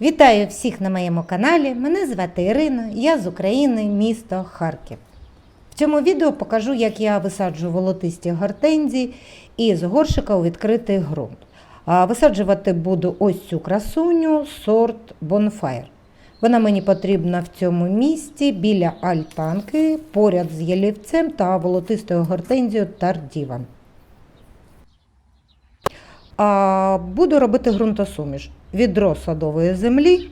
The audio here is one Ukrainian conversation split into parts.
Вітаю всіх на моєму каналі. Мене звати Ірина, я з України, місто Харків. В цьому відео покажу, як я висаджую волотисті гортензії із горшика у відкритий ґрунт. Висаджувати буду ось цю красуню сорт Bonfire. Вона мені потрібна в цьому місці біля альтанки, поряд з ялівцем та волотистою гортензією Тардіва. А буду робити ґрунтосуміш. Відро садової землі,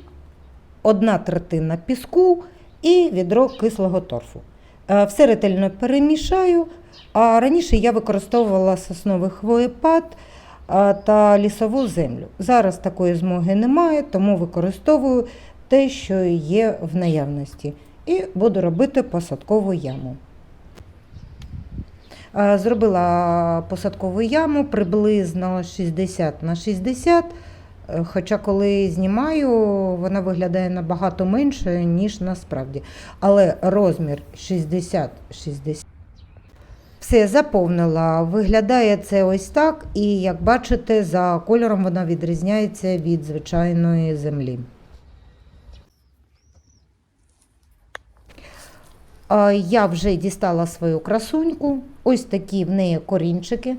одна третина піску і відро кислого торфу. Е, Все ретельно перемішаю. А раніше я використовувала сосновий хвоєпад е, та лісову землю. Зараз такої змоги немає, тому використовую те, що є в наявності. І буду робити посадкову яму. Е, Зробила посадкову яму приблизно 60 на 60. е, Хоча коли знімаю, вона виглядає набагато менше, ніж насправді. Але розмір 60-60. Все заповнила. Виглядає це ось так, і як бачите, за кольором вона відрізняється від звичайної землі. Я вже дістала свою красуньку. Ось такі в неї корінчики,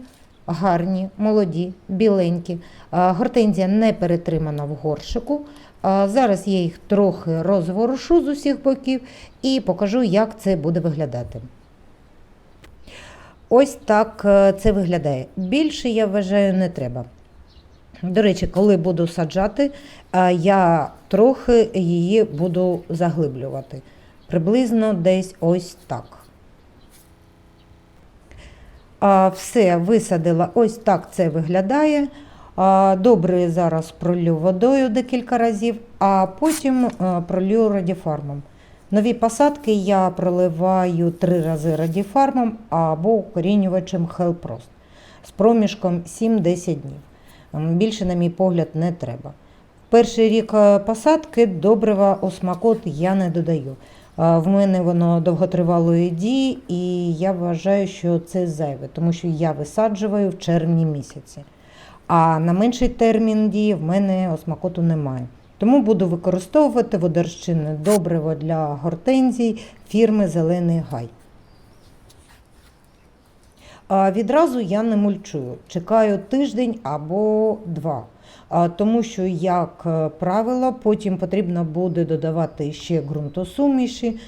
гарні, молоді, біленькі. Гортензія не перетримана в горшику. Зараз я їх трохи розворушу з усіх боків і покажу, як це буде виглядати. Ось так е, це виглядає. Більше, я вважаю, не треба. До речі, коли буду саджати, е, я трохи її буду заглиблювати. Приблизно десь ось так. Все висадила, ось так це виглядає. Добре зараз пролю водою декілька разів, а потім е, пролю радіфармом. Нові посадки я проливаю три рази радіфармом або укорінювачем Хелпрост з проміжком 7-10 днів. Більше, на мій погляд, не треба. Перший рік е, посадки добрива осмакот я не додаю. В мене воно довготривалої дії, і я вважаю, що це зайве, тому що я висаджую в червні місяці. А на менший термін дії в мене осмакоту немає. Тому буду використовувати водорщинне добриво для гортензій фірми Зелений Гай. Відразу я не мульчую, чекаю тиждень або два. Тому що, як е, правило, потім потрібно буде додавати ще ґрунтосуміші,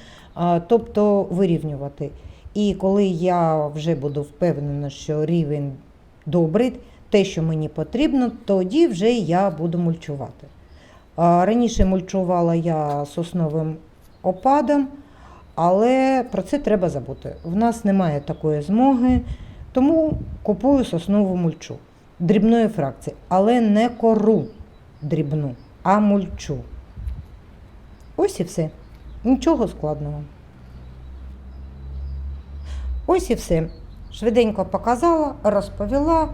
тобто вирівнювати. І коли я вже буду впевнена, що рівень добрий, те, що мені потрібно, тоді вже я буду мульчувати. Раніше мульчувала я сосновим опадом, але про це треба забути. В нас немає такої змоги, тому купую соснову мульчу дрібної фракції, але не кору дрібну, а мульчу. Ось і все. Нічого складного. Ось і все. Швиденько показала, розповіла.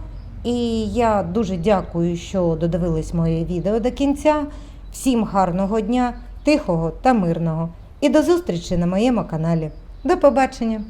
І я дуже дякую, що додивились моє відео до кінця. Всім гарного дня, тихого та мирного. І до зустрічі на моєму каналі. До побачення!